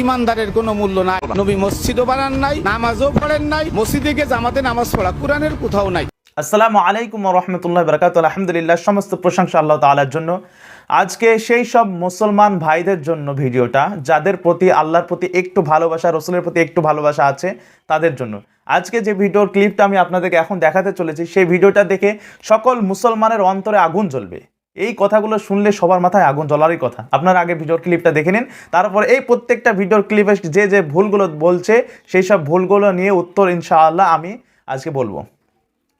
ইমানদারের কোনো মূল্য নাই। নবী মসজিদও বানান নাই, নামাজও পড়েন নাই, মসজিদে গিয়ে জামাতে নামাজ পড়া কোরআনের কোথাও নাই। আসসালামু আলাইকুম রহমতুল্লাহ বরকাত আলহামদুলিল্লাহ, সমস্ত প্রশংসা আল্লাহ তাআলার জন্য। আজকে সেই সব মুসলমান ভাইদের জন্য ভিডিওটা, যাদের প্রতি আল্লাহর প্রতি একটু ভালোবাসা, রসুলের প্রতি একটু ভালোবাসা আছে, তাদের জন্য। আজকে যে ভিডিওর ক্লিপটা আমি আপনাদেরকে এখন দেখাতে চলেছি, সেই ভিডিওটা দেখে সকল মুসলমানের অন্তরে আগুন জ্বলবে। এই কথাগুলো শুনলে সবার মাথায় আগুন জ্বলারই কথা। আপনারা আগে ভিডিওর ক্লিপটা দেখে নিন, তারপর এই প্রত্যেকটা ভিডিওর ক্লিপে যে যে ভুলগুলো বলছে, সেই সব ভুলগুলো নিয়ে উত্তর ইনশাআল্লাহ আমি আজকে বলব।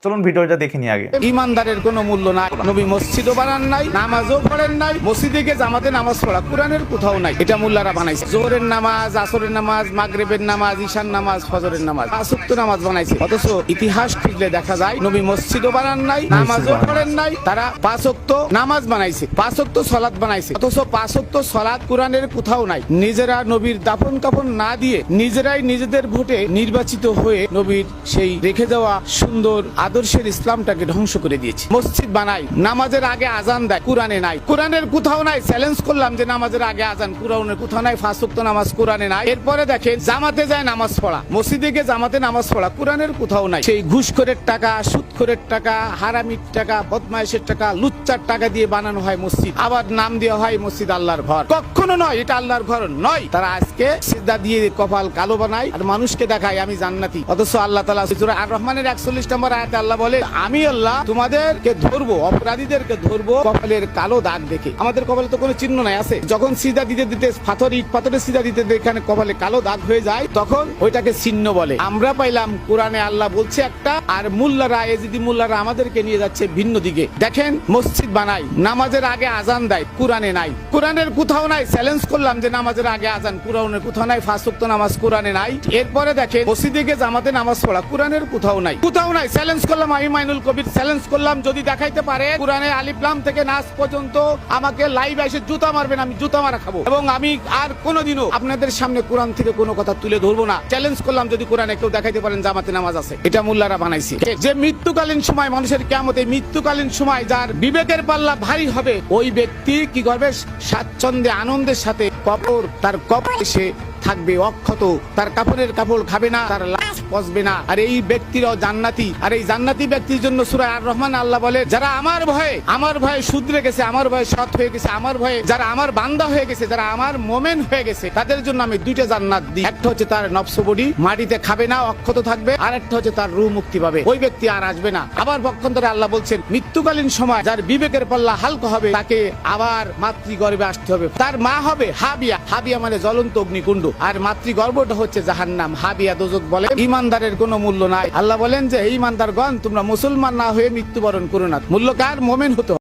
চলুন ভিডিওটা দেখে নিই আগে। ইমানদারের কোনো মূল্য নাই। নবী মসজিদও বানান নাই, নামাজও পড়েন নাই, মসজিদে গিয়ে জামাতে নামাজ পড়া কোরআনের কোথাও নাই। এটা মোল্লারা বানাইছে। জোহরের নামাজ, আসরের নামাজ, মাগরেবের নামাজ ঈশান নামাজ, ফজরের নামাজ আসুক্ত নামাজ বানাইছে। অথচ ইতিহাস খুঁজলে দেখা যায় নবী মসজিদও বানান নাই নামাজও পড়েন নাই তারা পাঁচক্ত নামাজ বানাইছে পাঁচক্ত সলাদ বানাইছে অথচ পাঁচক্ত সলাদ কোরআনের কোথাও নাই। নিজেরা নবীর দাফন কাফন না দিয়ে নিজেরাই নিজেদের ভোটে নির্বাচিত হয়ে নবীর সেই রেখে যাওয়া সুন্দর আদর্শের ইসলামটাকে ধ্বংস করে দিয়েছে। মসজিদ বানাই নামাজের আগে আজান দেয় কোরআনে নাই। কোরআনের কোথাও নাই চ্যালেঞ্জ করলাম যে নামাজের আগে আজান কোরআনের কোথাও নাই ফাঁসুক্ত নামাজ কোরআনে নাই। এরপরে দেখেন জামাতে যায় নামাজ পড়া মসজিদে গিয়ে জামাতে নামাজ পড়া কোরআনের কোথাও নাই। সেই ঘুষখোরের টাকা সুদখোরের টাকা, হারামির টাকা বদমাইশের টাকা, লুচ্চার টাকা দিয়ে বানানো হয় মসজিদ। আবার নাম দেওয়া হয় মসজিদ আল্লাহর ঘর। কখনো নয়, এটা আল্লাহর ঘর নয়। তারা আজকে সিদ্ধা দিয়ে কপাল কালো বানায় আর মানুষকে দেখায়, আমি জান্নাতি। অথচ আল্লাহ তালা আর রহমানের একচল্লিশ নম্বর আয়াতে আল্লাহ বলে, আমি আল্লাহ তোমাদেরকে ধরবো, অপরাধীদেরকে ধরবো কপালের কালো দাগ দেখে। আমাদের কপালে তো কোনো চিহ্ন নাই, আছে? যখন সিধা দিতে দিতে পাথর ইট পাথরে সিধা দিতে দিতে এখানে কপালে কালো দাগ হয়ে যায়, তখন ওইটাকে চিহ্ন বলে। আমরা পাইলাম কোরআনে আল্লাহ বলছে একটা আর মুল্লারা এজিদি মুল্লারা আমাদেরকে নিয়ে যাচ্ছে ভিন্ন দিকে। দেখেন, মসজিদ বানাই, নামাজের আগে আজান দেয়, কোরআনে নাই। কোরআনের কোথাও নাই চ্যালেঞ্জ করলাম যে নামাজের আগে আজান, কোরআনের কোথাও নাই ফাঁসুক্ত নামাজ কোরআনে নাই। এরপরে দেখে মসজিদে গিয়ে জামাতে নামাজ পড়া, কোরআনের কোথাও নাই। কোথাও নাই চ্যালেঞ্জ করলাম, আমি মাইনুল কবির চ্যালেঞ্জ করলাম, যদি দেখাইতে পারে, কোরআনে আলিফলাম থেকে নাচ পর্যন্ত আমাকে লাইভ এসে জুতা মারবেন, আমি জুতা মারা খাব। এবং আমি আর কোনোদিনও আপনাদের সামনে কোরআন থেকে কোনো কথা তুলে ধরবো না। চ্যালেঞ্জ করলাম, যদি কোরআনে কেউ দেখাইতে পারেন জামাতে নামাজ আছে। এটা মোল্লারা বানাইছে। যে মৃত্যুকালীন সময় মানুষের কেমতে মৃত্যুকালীন সময় যার বিবেকের পাল্লা ভারী হবে, ওই ব্যক্তি কি করবে? স্বাচ্ছন্দ্যে, আনন্দের সাথে কবর, তার কবর এসে থাকবে অক্ষত, তার কাপড়ের কাপড় খাবে না, তার পচবে না। আর এই ব্যক্তিরাও জান্নাতি। আর এই জান্নাতি ব্যক্তির জন্য সুরা আর রহমান আল্লাহ বলে, যারা আমার ভয়ে আমার ভয়ে শুধরে গেছে, আমার ভয়ে সৎ হয়ে গেছে, আমার ভয়ে, যারা আমার বান্দা হয়ে গেছে, যারা আমার মোমেন হয়ে গেছে, তাদের জন্য আমি দুইটা জান্নাত দিই। একটা হচ্ছে তার নফস বডি, মাটিতে খাবে না, অক্ষত থাকবে। আর একটা হচ্ছে তার রু মুক্তি পাবে। ওই ব্যক্তি আর আসবে না। আবার পক্ষান্তরে আল্লাহ বলছেন, মৃত্যুকালীন সময় যার বিবেকের পাল্লা হালকা হবে, তাকে আবার মাতৃগর্ভে আসতে হবে। তার মা হবে হাবিয়া। হাবিয়া মানে জ্বলন্ত অগ্নিকুণ্ড। আর মাতৃগর্ভটা হচ্ছে জাহান্নাম। হাবিয়া দোজক বলে ইমানদারের কোনো মূল্য নাই। আল্লাহ বলেন যে, হে ইমানদারগণ, তোমরা মুসলমান না হয়ে মৃত্যুবরণ করো না। মূল্য কার? মোমেন হতে।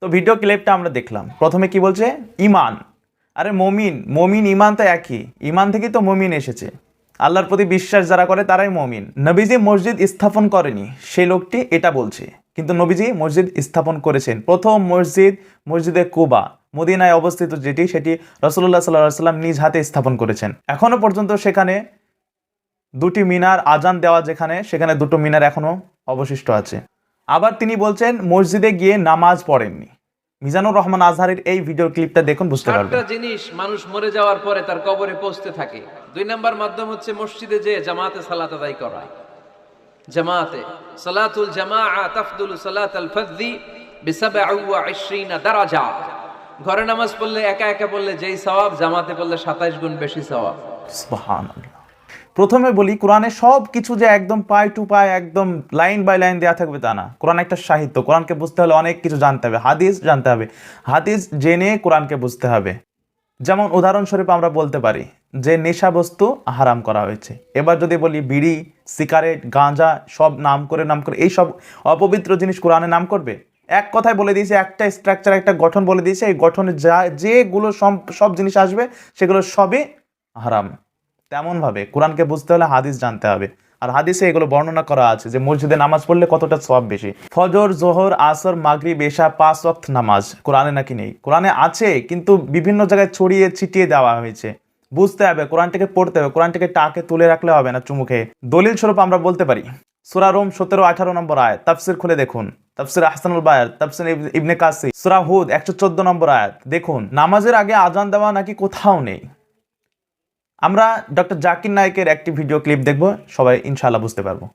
তো ভিডিও ক্লিপটা আমরা দেখলাম। প্রথমে কি বলছে? ইমান। আরে, মমিন। মমিন, ইমান তো একই। ইমান থেকেই তো মমিন এসেছে। আল্লাহর প্রতি বিশ্বাস যারা করে, তারাই মমিন। নবীজি মসজিদ স্থাপন করেনি। সেই লোকটি এটা বলছে। কিন্তু নবীজি মসজিদ স্থাপন করেছেন। প্রথম মসজিদ মসজিদে কুবা। মদিনায় অবস্থিত যেটি, সেটি রসুল্লাহ সাল্লাহ সাল্লাম নিজ হাতে স্থাপন করেছেন। এখনও পর্যন্ত সেখানে দুটি মিনার আজান দেওয়া যেখানে সেখানে দুটো মিনার এখনও অবশিষ্ট আছে। আবার তিনি বলছেন মসজিদে গিয়ে নামাজ পড়েননি। মিজানুর রহমান আজহারের এই ভিডিও ক্লিপটা দেখুন বুঝতে পারবেন। চারটা জিনিস মানুষ মরে যাওয়ার পরে তার কবরে পৌঁছতে থাকে। দুই নাম্বার মাধ্যম হচ্ছে মসজিদে যে জামাতে সালাত আদায় করা। জামাতে সালাতুল জামাআ তাফদুল সালাত আল বিসাবঈ ওয়া 20 দারাজা। ঘরে নামাজ পড়লে একা একা পড়লে যেই সওয়াব জামাতে পড়লে 27 গুণ বেশি সওয়াব। সুবহানাল্লাহ। প্রথমে বলি, কোরআনে সব কিছু যে একদম পাই টু পাই একদম লাইন বাই লাইন দেওয়া থাকবে তা না। কোরআন একটা সাহিত্য, কোরআনকে বুঝতে হলে অনেক কিছু জানতে হবে, হাদিস জানতে হবে, হাদিস জেনে কোরআনকে বুঝতে হবে। যেমন উদাহরণস্বরূপ আমরা বলতে পারি যে, নেশা বস্তু হারাম করা হয়েছে। এবার যদি বলি বিড়ি, সিগারেট, গাঁজা, সব নাম করে নাম করে, এই সব অপবিত্র জিনিস কোরআনে নাম করবে? এক কথায় বলে দিয়েছে, একটা স্ট্রাকচার একটা গঠন বলে দিয়েছে, এই গঠনে যা, যেগুলো সব সব জিনিস আসবে, সেগুলো সবই হারাম। তেমনভাবে কোরআনকে বুঝতে হলে হাদিস জানতে হবে। আর হাদিসে এগুলো বর্ণনা করা আছে যে মসজিদে নামাজ পড়লে কতটা সব বেশি? ফজর, জোহর, আসর, মাগরিব, এশা, পাঁচ ওয়াক্ত নামাজ কোরআনে নাকি নেই? কোরআনে আছে, কিন্তু বিভিন্ন জায়গায় ছড়িয়ে ছিটিয়ে দেওয়া হয়েছে। বুঝতে হবে, কোরআনটাকে পড়তে হবে, কোরআনটাকে টাকে তুলে রাখলে হবে না চুমুখে দলিল স্বরূপ আমরা বলতে পারি, সুরা রোম সতেরো, আঠারো নম্বর আয়াত, তাফসির খুলে দেখুন। তাফসির আহসানুল বায়াত, তাফসির ইবনে কাসি সুরা হুদ একশো চোদ্দ নম্বর আয়াত, দেখুন, নামাজের আগে আজান দেওয়া নাকি কোথাও নেই। আমরা ডক্টর জাকির নায়কের একটি ভিডিও ক্লিপ দেখব, সবাই ইনশাআল্লাহ বুঝতে পারব।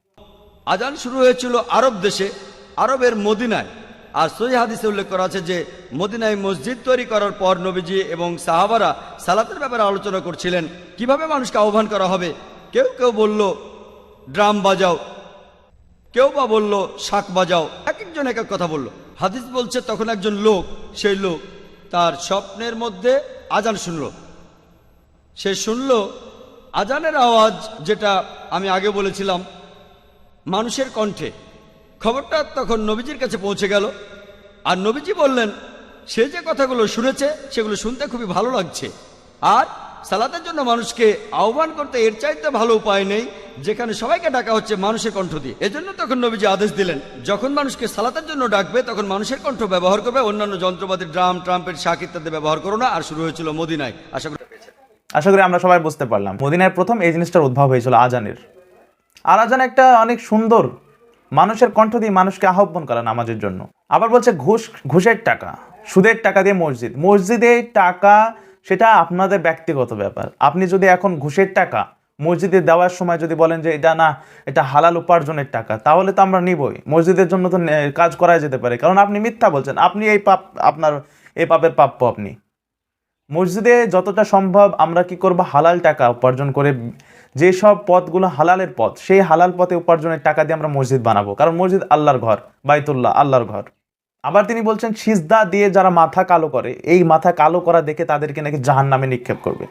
আজান শুরু হয়েছিল আরব দেশে, আরবের মদিনায়। আর সহি হাদিসে উল্লেখ করা আছে যে, মদিনায় মসজিদ তৈরি করার পর নবীজি এবং সাহাবারা সালাতের ব্যাপারে আলোচনা করছিলেন, কীভাবে মানুষকে আহ্বান করা হবে? কেউ কেউ বলল, ড্রাম বাজাও। কেউ বা বলল, শাক বাজাও। এক একজন এক এক কথা বলল। হাদিস বলছে, তখন একজন লোক, সেই লোক তার স্বপ্নের মধ্যে আজান শুনল। সে শুনল আজানের আওয়াজ যেটা আমি আগে বলেছিলাম, মানুষের কণ্ঠে। খবরটা তখন নবীজির কাছে পৌঁছে গেল। আর নবীজি বললেন, সে যে কথাগুলো শুনেছে, সেগুলো শুনতে খুবই ভালো লাগছে। আর সালাতের জন্য মানুষকে আহ্বান করতে এর চাইতে ভালো উপায় নেই, যেখানে সবাইকে ডাকা হচ্ছে মানুষের কণ্ঠ দিয়ে। এজন্য তখন নবীজি আদেশ দিলেন, যখন মানুষকে সালাতের জন্য ডাকবে, তখন মানুষের কণ্ঠ ব্যবহার করবে, অন্যান্য যন্ত্রপাতি, ড্রাম, ট্রাম্পের শাক ইত্যাদি ব্যবহার করো না, আর শুরু হয়েছিল মদিনায়। আশা আশা করি আমরা সবাই বুঝতে পারলাম। মদিনায় প্রথম এই জিনিসটার উদ্ভব হয়েছিল আজানের। আর আজান একটা অনেক সুন্দর মানুষের কণ্ঠ দিয়ে মানুষকে আহ্বান করা নামাজের জন্য। আবার বলছে ঘুষ, ঘুষের টাকা, সুদের টাকা দিয়ে মসজিদ। মসজিদের টাকা, সেটা আপনাদের ব্যক্তিগত ব্যাপার। আপনি যদি এখন ঘুষের টাকা, মসজিদে দেওয়ার সময় যদি বলেন যে এটা না, এটা হালাল উপার্জনের টাকা, তাহলে তো আমরা নিবই। মসজিদের জন্য তো কাজ করা যেতে পারে। কারণ আপনি মিথ্যা বলছেন। আপনি এই পাপ, আপনার, এই পাপের প্রাপ্য আপনি। মসজিদে যতটা সম্ভব আমরা কি করব? হালাল টাকা উপার্জন করে যেসব পথগুলো হালালের পথ, সেই হালাল পথে উপার্জনের টাকা দিয়ে আমরা মসজিদ বানাবো। কারণ মসজিদ আল্লাহর ঘর, বাইতুল্লাহ আল্লাহর ঘর। আবার তিনি বলছেন, সিজদা দিয়ে যারা মাথা কালো করে, এই মাথা কালো করা দেখে তাদেরকে নাকি জাহান নামে নিক্ষেপ করবে।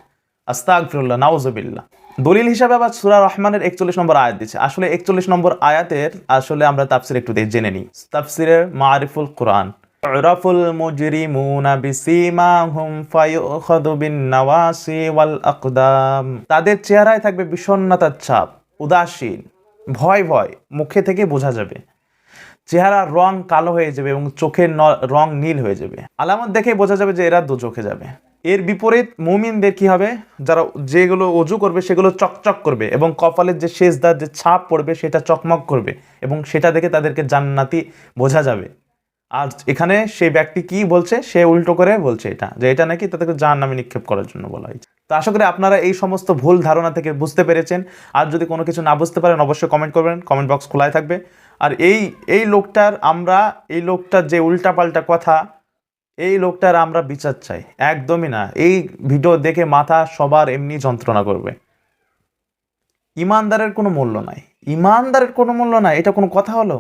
আস্তাগফিরুল্লাহ, নাউজুবিল্লাহ। দলিল হিসাবে আবার সূরা রহমানের একচল্লিশ নম্বর আয়াত দিচ্ছে। আসলে একচল্লিশ নম্বর আয়াতের আসলে আমরা তাফসির একটু জেনে নিই। তাফসিরের মারিফুল কোরআন। ইউরাফুল মুজরিমুনা বিসিমাহুম ফায়ুখাযু বিন-নাওয়াসি ওয়াল আকদাম তাদের চেহারায় থাকবে বিষণ্ণতার ছাপ, উদাসীন, ভয় ভয়, মুখে থেকে বোঝা যাবে। চেহারার রং কালো হয়ে যাবে এবং চোখের রং নীল হয়ে যাবে। আলামত দেখে বোঝা যাবে যে এরা দুচোখে যাবে। এর বিপরীত মুমিনদের কি হবে? যারা যেগুলো অজু করবে, সেগুলো চকচক করবে এবং কপালের যে শেষদার যে ছাপ পড়বে, সেটা চকমক করবে এবং সেটা দেখে তাদেরকে জান্নাতি বোঝা যাবে। আর এখানে সেই ব্যক্তি কি বলছে? সে উল্টো করে বলছে এটা, যে এটা নাকি তাদেরকে জাহান নামে নিক্ষেপ করার জন্য বলা হয়েছে। তো আশা করি আপনারা এই সমস্ত ভুল ধারণা থেকে বুঝতে পেরেছেন। আর যদি কোনো কিছু না বুঝতে পারেন, অবশ্যই কমেন্ট করবেন কমেন্ট বক্স খোলাই থাকবে। আর এই এই লোকটার আমরা, এই লোকটার যে উল্টাপাল্টা কথা, এই লোকটার আমরা বিচার চাই। একদমই না। এই ভিডিও দেখে মাথা সবার এমনি যন্ত্রণা করবে। ইমানদারের কোনো মূল্য নাই। ইমানদারের কোনো মূল্য নাই। এটা কোনো কথা হলো?